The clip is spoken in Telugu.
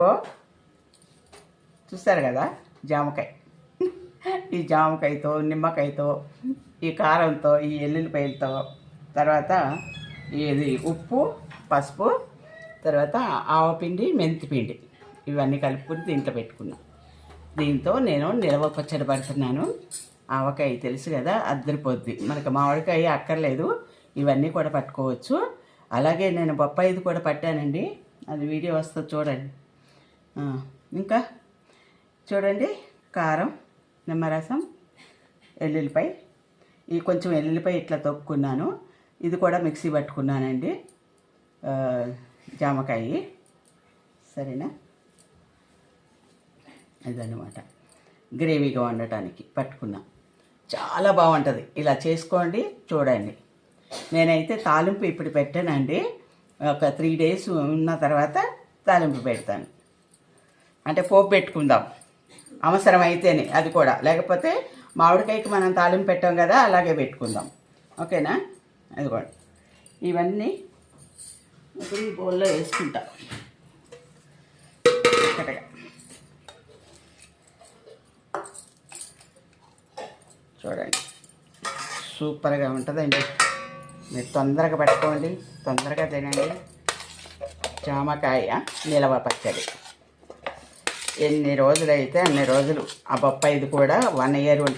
ఓ, చూస్తారు కదా? జామకాయ. ఈ జామకాయతో నిమ్మకాయతో ఈ కారంతో ఈ ఎల్లుల్లిపాయలతో తర్వాత ఇది ఉప్పు పసుపు తర్వాత ఆవపిండి మెంతిపిండి ఇవన్నీ కలుపుకుని దీంట్లో పెట్టుకున్నాను దీంతో నేను నిలవ పచ్చడి పడుతున్నాను. ఆవకాయ తెలుసు కదా అద్దరిపోద్ది. మనకు మామిడికాయ అక్కర్లేదు. ఇవన్నీ కూడా పట్టుకోవచ్చు. అలాగే నేను బొప్పాయిది కూడా పట్టానండి. అది వీడియో వస్తుంది చూడండి. ఇంకా చూడండి కారం నిమ్మరసం ఎల్లుల్లిపాయ. ఈ కొంచెం ఎల్లుల్లిపాయ ఇట్లా తొక్కున్నాను. ఇది కూడా మిక్సీ పట్టుకున్నానండి. జామకాయ. సరేనా? ఇదన్నమాట. గ్రేవీగా వండటానికి పట్టుకున్నా. చాలా బాగుంటుంది. ఇలా చేసుకోండి చూడండి. నేనైతే తాలింపు ఇప్పుడు పెట్టానండి. ఒక త్రీ డేస్ ఉన్న తర్వాత తాలింపు పెడతాను. అంటే పోపు పెట్టుకుందాం. అవసరం అయితేనే అది కూడా. లేకపోతే మామిడికాయకి మనం తాలింపు పెట్టాం కదా అలాగే పెట్టుకుందాం. ఓకేనా? అది కూడా. ఇవన్నీ ఇప్పుడు ఈ బౌల్లో వేసుకుంటా. చక్కగా. చూడండి. సూపర్గా ఉంటుందండి. మీరు తొందరగా పెట్టుకోండి. తొందరగా తినండి. జామకాయ నిలవ పచ్చడి. ఎన్ని రోజులైతే అన్ని రోజులు ఆ బొప్పాయిది కూడా వన్ ఇయర్ ఉంటుంది